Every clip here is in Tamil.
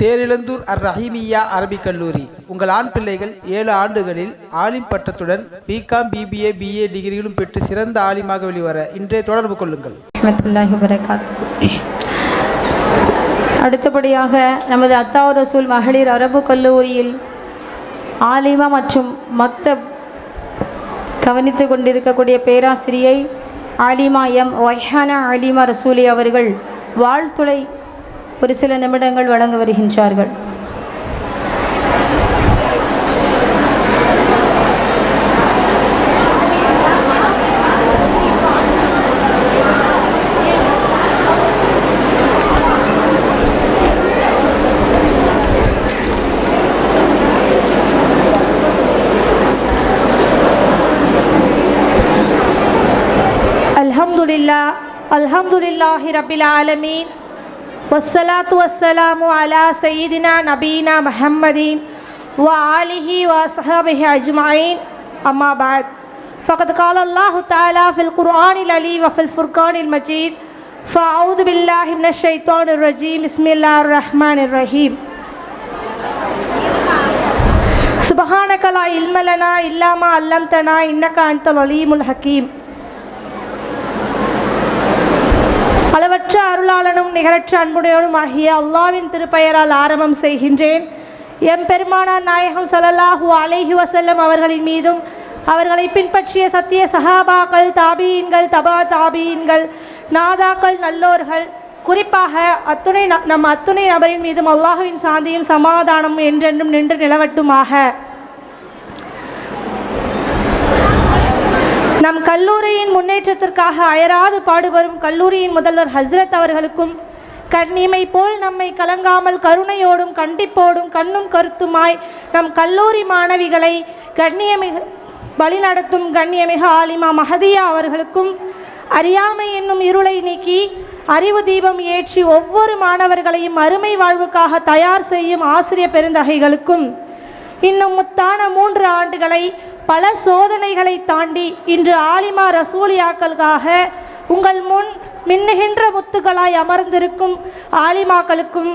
தேரிழந்தூர் அர் ரஹீமியா அரபிக் கல்லூரி. உங்கள் ஆண் பிள்ளைகள் ஏழு ஆண்டுகளில் ஆலிம் பட்டத்துடன் பிகாம் பிபிஏ பிஏ டிகிரிகளும் பெற்று சிறந்த ஆலிமாக வெளிவர இன்றைய தொடர்பு கொள்ளுங்கள். அடுத்தபடியாக நமது அத்தாவு ரசூல் மகளிர் அரபு கல்லூரியில் ஆலிமா மற்றும் மக்தப் கவனித்து கொண்டிருக்கக்கூடிய பேராசிரியை ஆலிமா எம் ஒய்ஹானா ஆலிமா ரசூலி அவர்கள் வாழ்த்துளை ஒரு சில நிமிடங்கள் வழங்க வருகின்றார்கள். அல்ஹம்துலில்லா அல்ஹம்துலில்லாஹி ரபில் ஆலமீன். والصلاة والسلام على سيدنا نبينا محمد وآله وصحبه أجمعين. أما بعد فقد قال الله تعالى في القرآن العليم وفي الفرقان المجيد فأعوذ بالله من الشيطان الرجيم. بسم الله الرحمن الرحيم. سبحانك لا علم لنا إلا ما علمتنا إنك أنت العليم الحكيم. அருளாளனும் நிகரற்ற அன்புடையோடும் ஆகிய அல்லாவின் திருப்பெயரால் ஆரம்பம் செய்கின்றேன். எம் பெருமானார் நாயகம் ஸல்லல்லாஹு அலேஹி வசல்லம் அவர்களின் மீதும் அவர்களை பின்பற்றிய சத்திய சஹாபாக்கள் தாபீன்கள் தபா தாபீன்கள் நாதாக்கள் நல்லோர்கள் குறிப்பாக அத்துணை ந- நம் அத்துணை நபரின் மீதும் அல்லாஹுவின் சாந்தியும் சமாதானம் என்றென்றும் நின்று நிலவட்டுமாக. நம் கல்லூரியின் முன்னேற்றத்திற்காக அயராது பாடுபடும் கல்லூரியின் முதல்வர் ஹஸ்ரத் அவர்களுக்கும் கண்ணிமை போல் நம்மை கலங்காமல் கருணையோடும் கண்டிப்போடும் கண்ணும் கருத்துமாய் நம் கல்லூரி மாணவிகளை கண்ணியமிகு வழிநடத்தும் கண்ணியமிக ஆலிமா மஹதியா அவர்களுக்கும் அறியாமை என்னும் இருளை நீக்கி அறிவு தீபம் ஏற்றி ஒவ்வொரு மாணவர்களையும் அருமை வாழ்வுக்காக தயார் செய்யும் ஆசிரிய பெருந்தகைகளுக்கும் இன்னும் முத்தான மூன்று ஆண்டுகளை பல சோதனைகளை தாண்டி இன்று ஆலிமா ரசூலியாக்களுக்காக உங்கள் முன் மின்னுகின்ற முத்துக்களாய் அமர்ந்திருக்கும் ஆலிமாக்களுக்கும்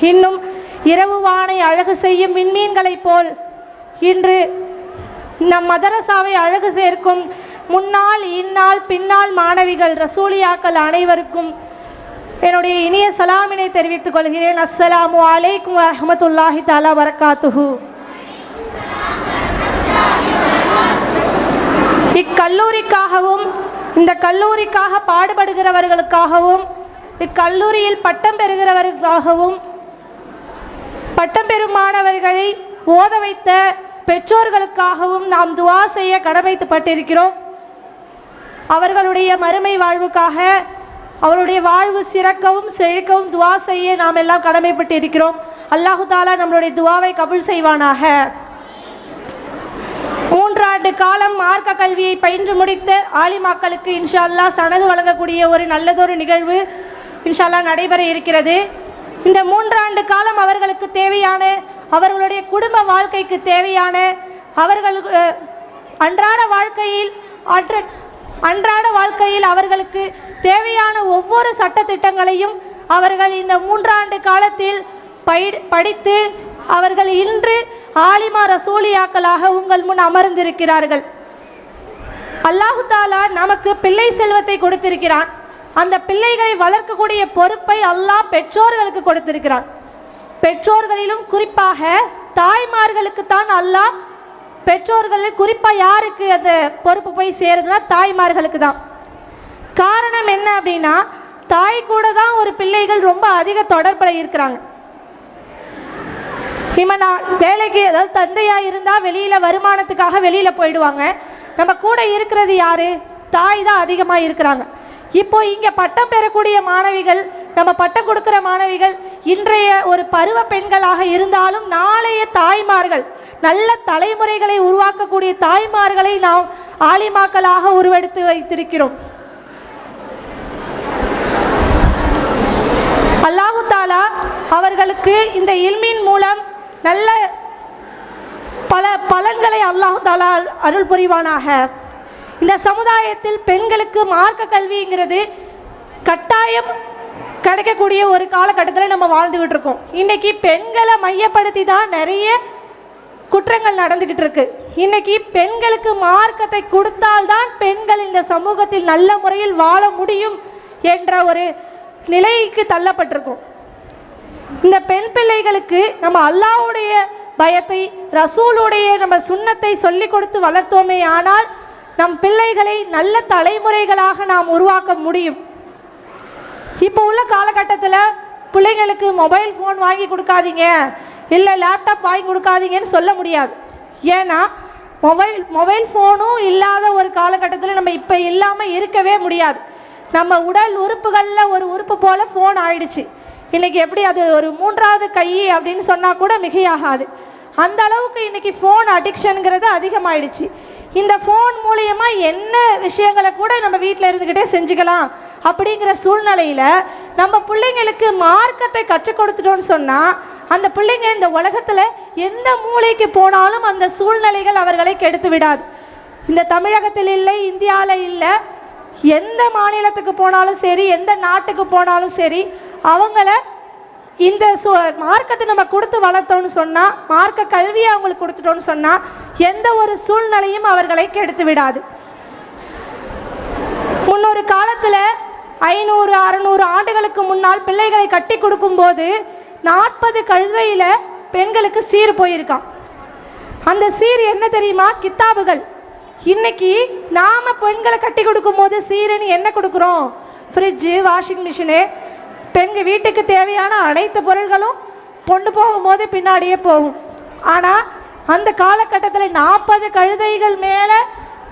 இன்னும் இரவு வானை அழகு செய்யும் விண்மீன்களைப் போல் இன்று நம் மதரசாவை அழகு சேர்க்கும் முன்னாள் இந்நாள் பின்னால் மாணவிகள் ரசூலியாக்கள் அனைவருக்கும் என்னுடைய இனிய சலாமினை தெரிவித்துக் கொள்கிறேன். அஸ்ஸலாமு அலைக்கும் வரஹ்மத்துல்லாஹி தாலா வரகாத்துஹூ. இக்கல்லூரிக்காகவும் இந்த கல்லூரிக்காக பாடுபடுகிறவர்களுக்காகவும் இக்கல்லூரியில் பட்டம் பெறுகிறவர்களுக்காகவும் பட்டம் பெறும் மாணவர்களை ஓத வைத்த பெற்றோர்களுக்காகவும் நாம் துவா செய்ய கடமைப்பட்டிருக்கிறோம். அவர்களுடைய மறுமை வாழ்வுக்காக அவருடைய வாழ்வு சிறக்கவும் செழிக்கவும் துவா செய்ய நாம் எல்லாம் கடமைப்பட்டு இருக்கிறோம் அல்லாஹு தாலா நம்மளுடைய துவாவை கபுல் செய்வானாக. மூன்றாண்டு காலம் மார்க்க கல்வியை பயின்று முடித்த ஆலிமாக்களுக்கு இன்ஷா சனது வழங்கக்கூடிய ஒரு நல்லதொரு நிகழ்வு இன்ஷால்லா நடைபெற இருக்கிறது. இந்த மூன்றாண்டு காலம் அவர்களுக்கு தேவையான அவர்களுடைய குடும்ப வாழ்க்கைக்கு தேவையான அவர்கள் அன்றாட வாழ்க்கையில் அன்றாட வாழ்க்கையில் அவர்களுக்கு தேவையான ஒவ்வொரு சட்டத்திட்டங்களையும் அவர்கள் இந்த மூன்றாண்டு காலத்தில் படி படித்து அவர்கள் இன்று ஆலிமா ரசூலியாக்களாக உங்கள் முன் அமர்ந்திருக்கிறார்கள். அல்லாஹு தாலா நமக்கு பிள்ளை செல்வத்தை கொடுத்திருக்கிறான். அந்த பிள்ளைகளை வளர்க்கக்கூடிய பொறுப்பை அல்லாஹ் பெற்றோர்களுக்கு கொடுத்திருக்கிறான். பெற்றோர்களிலும் குறிப்பாக தாய்மார்களுக்கு தான் அல்லாஹ் பெற்றோர்களில் குறிப்பாக யாருக்கு அந்த பொறுப்பு போய் சேருதுன்னா தாய்மார்களுக்கு தான். காரணம் என்ன அப்படின்னா தாய் கூட தான் ஒரு பிள்ளைகள் ரொம்ப அதிக தொடர்பில் இருக்கிறாங்க. இவன் நான் வேலைக்கு அதாவது தந்தையாக இருந்தால் வெளியில் வருமானத்துக்காக வெளியில் போயிடுவாங்க. நம்ம கூட இருக்கிறது யார்? தாய் தான் அதிகமாக இருக்கிறாங்க. இப்போ இங்கே பட்டம் பெறக்கூடிய மாணவிகள் நம்ம பட்டம் கொடுக்குற மாணவிகள் இன்றைய ஒரு பருவ பெண்களாக இருந்தாலும் நாளைய தாய்மார்கள் நல்ல தலைமுறைகளை உருவாக்கக்கூடிய தாய்மார்களை நாம் ஆலிமாக்களாக உருவெடுத்து வைத்திருக்கிறோம். அல்லாஹு தாலா அவர்களுக்கு இந்த இல்மின் மூலம் நல்ல பல பலன்களை அல்லாஹு தாலா அருள் புரிவானாக. இந்த சமுதாயத்தில் பெண்களுக்கு மார்க்க கல்விங்கிறது கட்டாயம் கிடைக்கக்கூடிய ஒரு காலகட்டத்தில் நம்ம வாழ்ந்துகிட்டு இருக்கோம் இன்னைக்கு பெண்களை மையப்படுத்தி தான் நிறைய குற்றங்கள் நடந்துக்கிட்டு இருக்கு இன்னைக்கு பெண்களுக்கு மார்க்கத்தை கொடுத்தால்தான் பெண்கள் இந்த சமூகத்தில் நல்ல முறையில் வாழ முடியும் என்ற ஒரு நிலைக்கு தள்ளப்பட்டிருக்கும். இந்த பெண் பிள்ளைகளுக்கு நம்ம அல்லாஹ்வுடைய பயத்தை ரசூலுடைய நம்ம சுண்ணத்தை சொல்லி கொடுத்து வளர்த்தோமே ஆனால் நம் பிள்ளைகளை நல்ல தலைமுறைகளாக நாம் உருவாக்க முடியும். இப்போ உள்ள காலகட்டத்தில் பிள்ளைங்களுக்கு மொபைல் ஃபோன் வாங்கி கொடுக்காதீங்க இல்லை லேப்டாப் வாங்கி கொடுக்காதீங்கன்னு சொல்ல முடியாது. ஏன்னா மொபைல் மொபைல் ஃபோனும் இல்லாத ஒரு காலகட்டத்தில் நம்ம இப்போ இல்லாமல் இருக்கவே முடியாது. நம்ம உடல் உறுப்புகளில் ஒரு உறுப்பு போல் ஃபோன் ஆயிடுச்சு. இன்னைக்கு எப்படி அது ஒரு மூன்றாவது கை அப்படின்னு சொன்னால் கூட மிகையாகாது. அந்த அளவுக்கு இன்னைக்கு ஃபோன் அடிக்ஷனுங்கிறது அதிகமாயிடுச்சு. இந்த ஃபோன் மூலியமாக என்ன விஷயங்களை கூட நம்ம வீட்டில் இருந்துக்கிட்டே செஞ்சுக்கலாம் அப்படிங்கிற சூழ்நிலையில் நம்ம பிள்ளைங்களுக்கு மார்க்கத்தை கற்றுக் கொடுத்துட்டோம்னு சொன்னால் அந்த பிள்ளைங்க இந்த உலகத்தில் எந்த மூலைக்கு போனாலும் அந்த சூழ்நிலைகள் அவர்களை கெடுத்து விடாது. இந்த தமிழகத்தில் இல்லை இந்தியாவில் இல்லை எந்த மாநிலத்துக்கு போனாலும் சரி எந்த நாட்டுக்கு போனாலும் சரி அவங்கள இந்த சு மார்க்கத்தை நம்ம கொடுத்து வளர்த்தோம்னு சொன்னால் மார்க்க கல்வியை அவங்களுக்கு கொடுத்துட்டோம்னு சொன்னால் எந்த ஒரு சூழ்நிலையும் அவர்களை கெடுத்து விடாது. முன்னொரு காலத்தில் ஐநூறு அறநூறு ஆண்டுகளுக்கு முன்னால் பிள்ளைகளை கட்டி கொடுக்கும்போது நாற்பது கழுதையில் பெண்களுக்கு சீர் போயிருக்கான் அந்த சீர் என்ன தெரியுமா? கித்தாபுகள். இன்னைக்கு நாம் பெண்களை கட்டி கொடுக்கும்போது சீருன்னு என்ன கொடுக்குறோம்? ஃப்ரிட்ஜு வாஷிங் மிஷினு பெண்கள் வீட்டுக்கு தேவையான அனைத்து பொருள்களும் கொண்டு போகும்போது பின்னாடியே போகும். ஆனால் அந்த காலகட்டத்தில் நாற்பது கழுதைகள் மேலே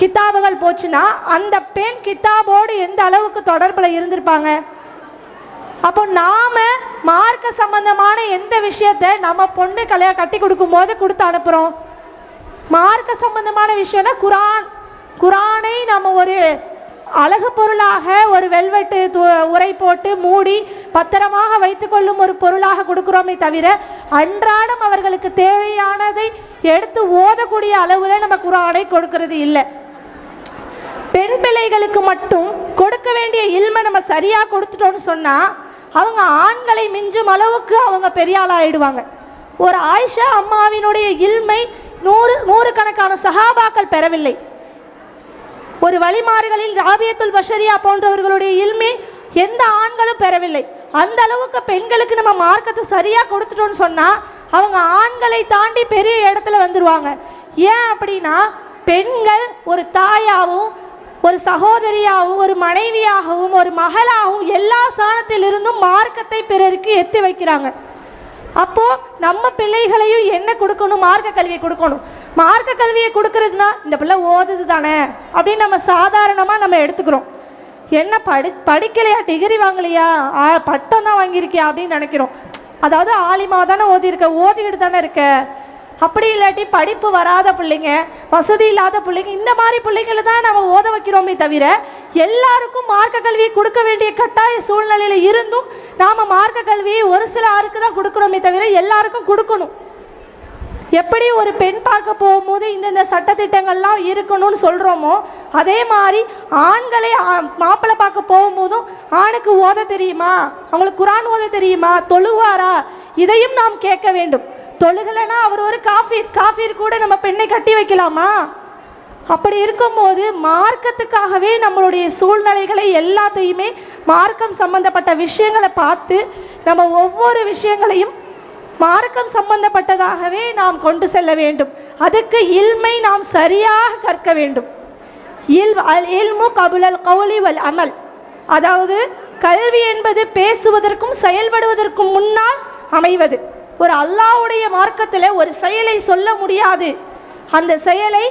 கித்தாபுகள் போச்சுன்னா அந்த பெண் கித்தாபோடு எந்த அளவுக்கு தொடர்பில் இருந்திருப்பாங்க? அப்போ நாம் மார்க்க சம்பந்தமான எந்த விஷயத்த நம்ம பொண்ணு கலையாக கட்டி கொடுக்கும்போது கொடுத்து அனுப்புகிறோம் மார்க்க சம்பந்தமான விஷயம்னா குரான். குரானை நம்ம ஒரு அழகு பொருளாக ஒரு வெல்வெட்டு உரை போட்டு மூடி பத்திரமாக வைத்துக்கொள்ளும் ஒரு பொருளாக கொடுக்குறோமே தவிர அன்றாடம் அவர்களுக்கு தேவையானதை எடுத்து ஓதக்கூடிய அளவில் நம்ம குரானை கொடுக்கறது இல்லை. பெண் பிள்ளைகளுக்கு மட்டும் கொடுக்க வேண்டிய இல்மை நம்ம சரியாக கொடுத்துட்டோம்னு சொன்னால் அவங்க ஆண்களை மிஞ்சும் அளவுக்கு அவங்க பெரிய ஆளாயிடுவாங்க ஒரு ஆயிஷா அம்மாவினுடைய இல்மை நூறு நூறுக்கணக்கான சகாபாக்கள் பெறவில்லை. ஒரு வழிமாறுகளில் ராபியத்துல் பஷரியா போன்றவர்களுடைய இல்மை எந்த ஆண்களும் பெறவில்லை. அந்த அளவுக்கு பெண்களுக்கு நம்ம மார்க்கத்தை சரியாக கொடுத்துட்டோம்னு சொன்னால் அவங்க ஆண்களை தாண்டி பெரிய இடத்துல வந்துடுவாங்க ஏன் அப்படின்னா பெண்கள் ஒரு தாயாகவும் ஒரு சகோதரியாகவும் ஒரு மனைவியாகவும் ஒரு மகளாகவும் எல்லா சாணத்திலிருந்தும் மார்க்கத்தை பிறருக்கு எத்தி வைக்கிறாங்க. அப்போ நம்ம பிள்ளைகளையும் என்ன கொடுக்கணும்? மார்க்க கல்வியை கொடுக்கணும். மார்க்க கல்வியை கொடுக்கறதுனா இந்த பிள்ளை ஓதுது தானே அப்படின்னு நம்ம சாதாரணமாக நம்ம எடுத்துக்கிறோம். என்ன படி படிக்கலையா? டிகிரி வாங்கலையா? பட்டம் தான் வாங்கியிருக்கியா? அப்படின்னு நினைக்கிறோம். அதாவது ஆலிமா தானே ஓதியிருக்க ஓதிக்கிட்டு தானே இருக்க? அப்படி இல்லாட்டி படிப்பு வராத பிள்ளைங்க வசதி இல்லாத பிள்ளைங்க இந்த மாதிரி பிள்ளைங்களை தான் நம்ம ஓத வைக்கிறோமே தவிர எல்லாருக்கும் மார்க்க கல்வியை கொடுக்க வேண்டிய கட்டாய சூழ்நிலையில் இருந்தும் நாம் மார்க்க கல்வியை ஒரு சில ஆருக்கு தான் கொடுக்குறோமே தவிர எல்லாருக்கும் கொடுக்கணும். எப்படி ஒரு பெண் பார்க்க போகும்போது இந்தந்த சட்டத்திட்டங்கள்லாம் இருக்கணும்னு சொல்கிறோமோ அதே மாதிரி ஆண்களை ஆ- மாப்பிள்ளை பார்க்க போகும்போதும் ஆணுக்கு ஓத தெரியுமா? அவங்களுக்கு குரான் ஓத தெரியுமா? தொழுவாரா? இதையும் நாம் கேட்க வேண்டும். தொழுகலைன்னா அவர் ஒரு காஃபீர் காஃபீர் கூட நம்ம பெண்ணை கட்டி வைக்கலாமா? அப்படி இருக்கும்போது மார்க்கத்துக்காகவே நம்மளுடைய சூழ்நிலைகளை எல்லாத்தையுமே மார்க்கம் சம்பந்தப்பட்ட விஷயங்களை பார்த்து நம்ம ஒவ்வொரு விஷயங்களையும் மார்க்கம் சம்பந்தப்பட்டதாகவே நாம் கொண்டு செல்ல வேண்டும். அதுக்கு இல்மை நாம் சரியாக கற்க வேண்டும். இல் இல்மு கபுலல் கௌலி வல் அமல். அதாவது கல்வி என்பது பேசுவதற்கும் செயல்படுவதற்கும் முன்னால் அமைவது. ஒரு அல்லாவுடைய மார்க்கத்தில் ஒரு செயலை சொல்ல முடியாது. அந்த செயலை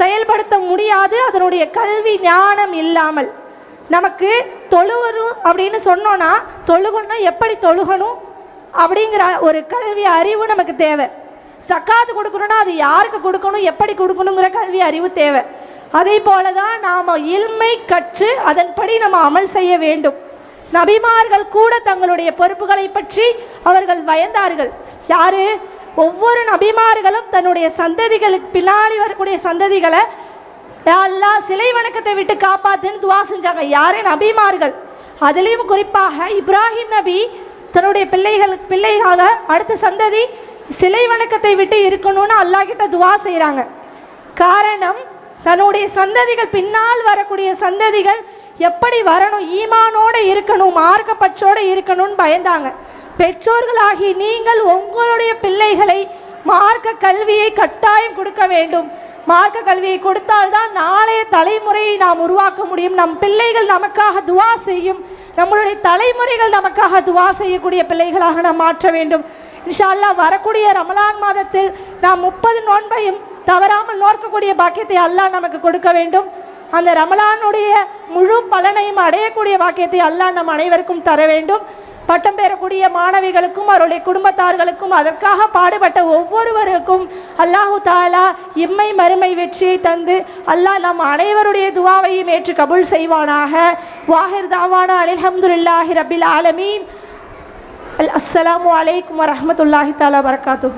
செயல்படுத்த முடியாது. அதனுடைய கல்வி ஞானம் இல்லாமல். நமக்கு தொழுவரும் அப்படின்னு சொன்னோன்னா தொழுகணும் எப்படி தொழுகணும்? அப்படிங்கிற ஒரு கல்வி அறிவு நமக்கு தேவை. சக்காத்து கொடுக்கணும்னா அது யாருக்கு கொடுக்கணும் எப்படி கொடுக்கணுங்கிற கல்வி அறிவு தேவை. அதே போல தான் நாம் இல்மை கற்று அதன்படி நம்ம அமல் செய்ய வேண்டும். நபிமார்கள் கூட தங்களுடைய பொறுப்புகளை பற்றி அவர்கள் பயந்தார்கள். யாரு? ஒவ்வொரு நபிமார்களும் தன்னுடைய சந்ததிகளுக்கு பின்னாடி வரக்கூடிய சந்ததிகளை யா அல்லாஹ் சிலை வணக்கத்தை விட்டு காப்பாத்துன்னு துவா செஞ்சாங்க. யாரு? நபிமார்கள். அதுலேயும் குறிப்பாக இப்ராஹிம் நபி தன்னுடைய பிள்ளைகள் பிள்ளைகாக அடுத்த சந்ததி சிலை வணக்கத்தை விட்டு இருக்கணும்னு அல்லாஹ் கிட்ட துவா செய்கிறாங்க காரணம் தன்னுடைய சந்ததிகள் பின்னால் வரக்கூடிய சந்ததிகள் எப்படி வரணும்? ஈமானோடு இருக்கணும் மார்க்கப்பற்றோடு இருக்கணும்னு பயந்தாங்க. பெற்றோர்களாகி நீங்கள் உங்களுடைய பிள்ளைகளை மார்க்க கல்வியை கட்டாயம் கொடுக்க வேண்டும். மார்க்க கல்வியை கொடுத்தால்தான் நாளைய தலைமுறையை நாம் உருவாக்க முடியும். நம் பிள்ளைகள் நமக்காக துவா செய்யும். நம்மளுடைய தலைமுறைகள் நமக்காக துவா செய்யக்கூடிய பிள்ளைகளாக நாம் மாற்ற வேண்டும். இன்ஷா அல்லாஹ் வரக்கூடிய ரமலான் மாதத்தில் நாம் முப்பது நோன்பையும் தவறாமல் நோக்கக்கூடிய பாக்கியத்தை அல்லாஹ் நமக்கு கொடுக்க வேண்டும். அந்த ரமலானுடைய முழு பலனையும் அடையக்கூடிய வாக்கியத்தை அல்லாஹ் நம் அனைவருக்கும் தர வேண்டும். பட்டம் பெறக்கூடிய மாணவிகளுக்கும் அவருடைய குடும்பத்தார்களுக்கும் அதற்காக பாடுபட்ட ஒவ்வொருவருக்கும் அல்லாஹு தாலா இம்மை மறுமை வெற்றியை தந்து அல்லாஹ் நம் அனைவருடைய துவாவையும் ஏற்று கபுல் செய்வானாக. வாஹிர் தாவானா அலிஹம்துல்லாஹி ரபில் ஆலமீன். அல் அஸ்லாம் அலைக்கும் வரமத்துல்லாஹி தாலா வரகாத்து